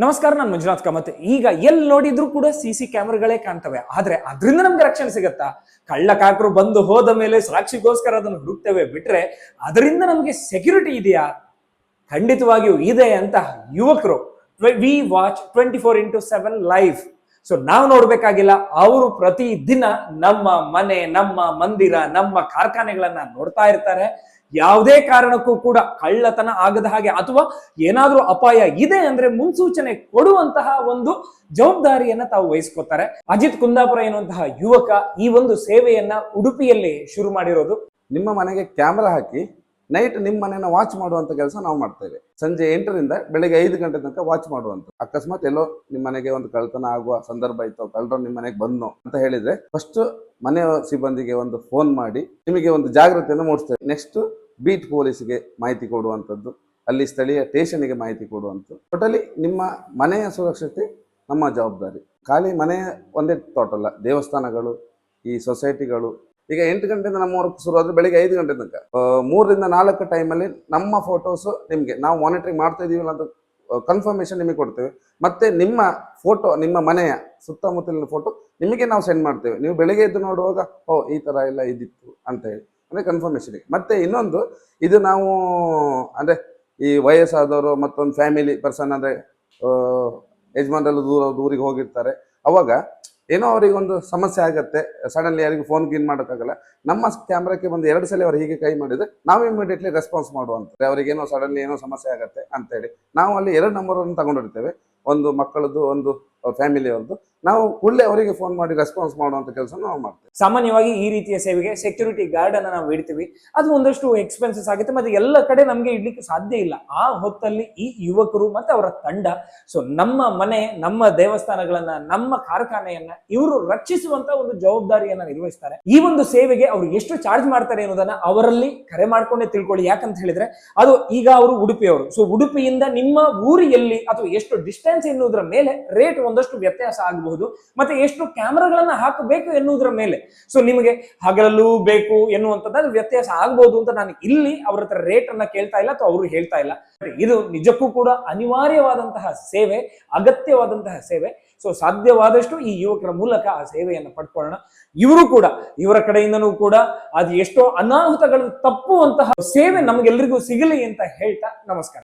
ನಮಸ್ಕಾರ, ನಾನು ಮಂಜುನಾಥ್ ಕಾಮತ್. ಈಗ ಎಲ್ಲಿ ನೋಡಿದ್ರು ಕೂಡ ಸಿ ಸಿ ಕ್ಯಾಮ್ರಾಗಳೇ ಕಾಣ್ತವೆ. ಆದ್ರೆ ಅದರಿಂದ ನಮ್ಗೆ ರಕ್ಷಣೆ ಸಿಗತ್ತಾ? ಕಳ್ಳ ಕಾಕರು ಬಂದು ಹೋದ ಮೇಲೆ ಸಾಕ್ಷಿಗೋಸ್ಕರ ಅದನ್ನು ಹುಡುಕ್ತೇವೆ ಬಿಟ್ರೆ ಅದರಿಂದ ನಮಗೆ ಸೆಕ್ಯೂರಿಟಿ ಇದೆಯಾ? ಖಂಡಿತವಾಗಿಯೂ ಇದೆ ಅಂತ ಯುವಕರು. We watch twenty four into seven life so ನಾವು ನೋಡ್ಬೇಕಾಗಿಲ್ಲ, ಅವರು ಪ್ರತಿ ದಿನ ನಮ್ಮ ಮನೆ, ನಮ್ಮ ಮಂದಿರ, ನಮ್ಮ ಕಾರ್ಖಾನೆಗಳನ್ನ ನೋಡ್ತಾ ಇರ್ತಾರೆ. ಯಾವುದೇ ಕಾರಣಕ್ಕೂ ಕೂಡ ಕಳ್ಳತನ ಆಗದ ಹಾಗೆ ಅಥವಾ ಏನಾದ್ರೂ ಅಪಾಯ ಇದೆ ಅಂದ್ರೆ ಮುನ್ಸೂಚನೆ ಕೊಡುವಂತಹ ಒಂದು ಜವಾಬ್ದಾರಿಯನ್ನ ತಾವು ವಹಿಸ್ಕೋತಾರೆ ಅಜಿತ್ ಕುಂದಾಪುರ ಎನ್ನುವಂತಹ ಯುವಕ ಈ ಒಂದು ಸೇವೆಯನ್ನ ಉಡುಪಿಯಲ್ಲಿ ಶುರು ಮಾಡಿರೋದು. ನಿಮ್ಮ ಮನೆಗೆ ಕ್ಯಾಮ್ರಾ ಹಾಕಿ, ನೈಟ್ ನಿಮ್ಮ ಮನೆನ ವಾಚ್ ಮಾಡುವಂತ ಕೆಲಸ ನಾವು ಮಾಡ್ತೇವೆ ಸಂಜೆ ಎಂಟರಿಂದ ಬೆಳಗ್ಗೆ ಐದು ಗಂಟೆ ತನಕ ವಾಚ್ ಮಾಡುವಂತ. ಅಕಸ್ಮಾತ್ ಎಲ್ಲೋ ನಿಮ್ಮ ಮನೆಗೆ ಒಂದು ಕಳ್ತನ ಆಗುವ ಸಂದರ್ಭ ಇತ್ತು, ಕಳ್ಳರು ನಿಮ್ಮ ಮನೆಗೆ ಬಂದು ಅಂತ ಹೇಳಿದ್ರೆ ಫಸ್ಟ್ ಮನೆಯ ಸಿಬ್ಬಂದಿಗೆ ಒಂದು ಫೋನ್ ಮಾಡಿ ನಿಮಗೆ ಒಂದು ಜಾಗೃತಿಯನ್ನು ಮೂಡಿಸ್ತೇವೆ. ನೆಕ್ಸ್ಟ್ ಬೀಟ್ ಪೊಲೀಸ್ಗೆ ಮಾಹಿತಿ ಕೊಡುವಂಥದ್ದು, ಅಲ್ಲಿ ಸ್ಥಳೀಯ ಸ್ಟೇಷನ್ಗೆ ಮಾಹಿತಿ ಕೊಡುವಂಥದ್ದು. ಟೋಟಲಿ ನಿಮ್ಮ ಮನೆಯ ಸುರಕ್ಷತೆ, ನಮ್ಮ ಜವಾಬ್ದಾರಿ. ಖಾಲಿ ಮನೆ ಒಂದೇ ತೋಟಲ್ಲ ದೇವಸ್ಥಾನಗಳು, ಈ ಸೊಸೈಟಿಗಳು. ಈಗ ಎಂಟು ಗಂಟೆಯಿಂದ ನಮ್ಮ ವರ್ಕ್ ಶುರು ಆದರೆ ಬೆಳಿಗ್ಗೆ ಐದು ಗಂಟೆ ತನಕ. ಮೂರರಿಂದ ನಾಲ್ಕು ಟೈಮಲ್ಲಿ ನಮ್ಮ ಫೋಟೋಸು ನಿಮಗೆ, ನಾವು ಮಾನಿಟ್ರಿಂಗ್ ಮಾಡ್ತಾ ಇದೀವಲ್ಲ ಅಂತ ಕನ್ಫರ್ಮೇಶನ್ ನಿಮಗೆ ಕೊಡ್ತೇವೆ. ಮತ್ತೆ ನಿಮ್ಮ ಫೋಟೋ ನಿಮ್ಮ ಮನೆಯ ಸುತ್ತಮುತ್ತಲಿನ ಫೋಟೋ ನಿಮಗೆ ನಾವು ಸೆಂಡ್ ಮಾಡ್ತೇವೆ. ನೀವು ಬೆಳಿಗ್ಗೆ ಎದ್ದು ನೋಡುವಾಗ, ಓ, ಈ ಥರ ಎಲ್ಲ ಇದಿತ್ತು ಅಂತ ಹೇಳಿ. ಅಂದ್ರೆ ಕನ್ಫರ್ಮೇಶನ್ ಮತ್ತೆ ಇನ್ನೊಂದು ಇದು ನಾವು ಅಂದ್ರೆ ಈ ವಯಸ್ಸಾದವರು ಮತ್ತೊಂದು ಫ್ಯಾಮಿಲಿ ಪರ್ಸನ್ ಅಂದ್ರೆ ಆ, ದೂರ ದೂರಿಗೆ ಹೋಗಿರ್ತಾರೆ. ಅವಾಗ ಏನೋ ಅವರಿಗೆ ಒಂದು ಸಮಸ್ಯೆ ಆಗುತ್ತೆ ಸಡನ್ಲಿ ಯಾರಿಗೂ ಫೋನ್ ಗೀನ್ ಮಾಡೋಕ್ಕಾಗಲ್ಲ. ನಮ್ಮ ಕ್ಯಾಮ್ರಾಕ್ಕೆ ಬಂದು ಎರಡು ಸಲ ಅವ್ರು ಹೀಗೆ ಕೈ ಮಾಡಿದ್ರೆ ನಾವು ಇಮಿಡಿಯೇಟ್ಲಿ ರೆಸ್ಪಾನ್ಸ್ ಮಾಡುವಂತೆ ಅವ್ರಿಗೇನೋ ಸಡನ್ಲಿ ಏನೋ ಸಮಸ್ಯೆ ಆಗುತ್ತೆ ಅಂತೇಳಿ. ನಾವು ಅಲ್ಲಿ ಎರಡು ನಂಬರನ್ನು ತಗೊಂಡಿರ್ತೇವೆ. ಒಂದು ಮಕ್ಕಳದ್ದು ಒಂದು ಫ್ಯಾಮಿಲಿಯವ್ರದ್ದು ನಾವು ಕೂಡಲೇ ಅವರಿಗೆ ಫೋನ್ ಮಾಡಿ ರೆಸ್ಪಾನ್ಸ್ ಮಾಡುವಂತ ಕೆಲಸ ನಾವು ಮಾಡ್ತೇವೆ. ಸಾಮಾನ್ಯವಾಗಿ ಈ ರೀತಿಯ ಸೇವೆಗೆ ಸೆಕ್ಯೂರಿಟಿ ಗಾರ್ಡ್ ಅನ್ನ ನಾವು ಇಡ್ತೀವಿ. ಅದು ಒಂದಷ್ಟು ಎಕ್ಸ್ಪೆನ್ಸಸ್ ಆಗುತ್ತೆ. ಮತ್ತೆ ಎಲ್ಲ ಕಡೆ ನಮಗೆ ಇಡ್ಲಿಕ್ಕೆ ಸಾಧ್ಯ ಇಲ್ಲ. ಆ ಹೊತ್ತಲ್ಲಿ ಈ ಯುವಕರು ಮತ್ತೆ ಅವರ ತಂಡ ಸೊ ನಮ್ಮ ಮನೆ, ನಮ್ಮ ದೇವಸ್ಥಾನಗಳನ್ನ, ನಮ್ಮ ಕಾರ್ಖಾನೆಯನ್ನ ಇವರು ರಕ್ಷಿಸುವಂತ ಒಂದು ಜವಾಬ್ದಾರಿಯನ್ನ ನಿರ್ವಹಿಸ್ತಾರೆ. ಈ ಒಂದು ಸೇವೆಗೆ ಅವರು ಎಷ್ಟು ಚಾರ್ಜ್ ಮಾಡ್ತಾರೆ ಅನ್ನೋದನ್ನ ಅವರಲ್ಲಿ ಕರೆ ಮಾಡ್ಕೊಂಡೇ ತಿಳ್ಕೊಳ್ಳಿ. ಯಾಕಂತ ಹೇಳಿದ್ರೆ ಅದು ಈಗ ಅವರು ಉಡುಪಿಯವರು. ಸೊ ಉಡುಪಿಯಿಂದ ನಿಮ್ಮ ಊರು ಎಲ್ಲಿ ಅಥವಾ ಎಷ್ಟು ಡಿಸ್ಟೆನ್ಸ್ ಎನ್ನುವುದರ ಮೇಲೆ ರೇಟ್ ಒಂದಷ್ಟು ವ್ಯತ್ಯಾಸ ಆಗಬಹುದು. ಮತ್ತೆ ಎಷ್ಟು ಕ್ಯಾಮ್ರಾಗಳನ್ನ ಹಾಕಬೇಕು ಎನ್ನುವುದರ ಮೇಲೆ. ಸೊ ನಿಮಗೆ ಹಗಲಲ್ಲೂ ಬೇಕು ಎನ್ನುವಂಥದ್ದು ವ್ಯತ್ಯಾಸ ಆಗಬಹುದು ಅಂತ ನಾನು ಇಲ್ಲಿ ಅವ್ರ ಹತ್ರ ರೇಟ್ ಅನ್ನ ಕೇಳ್ತಾ ಇಲ್ಲ ಅಥವಾ ಅವರು ಹೇಳ್ತಾ ಇಲ್ಲ. ಇದು ನಿಜಕ್ಕೂ ಕೂಡ ಅನಿವಾರ್ಯವಾದಂತಹ ಸೇವೆ, ಅಗತ್ಯವಾದಂತಹ ಸೇವೆ. ಸೊ ಸಾಧ್ಯವಾದಷ್ಟು ಈ ಯುವಕರ ಮೂಲಕ ಆ ಸೇವೆಯನ್ನು ಪಡ್ಕೊಳ್ಳೋಣ. ಇವರು ಕೂಡ, ಇವರ ಕಡೆಯಿಂದನೂ ಕೂಡ ಅದು ಎಷ್ಟೋ ಅನಾಹುತಗಳು ತಪ್ಪುವಂತಹ ಸೇವೆ ನಮಗೆಲ್ಲರಿಗೂ ಸಿಗಲಿ ಅಂತ ಹೇಳ್ತಾ ನಮಸ್ಕಾರ.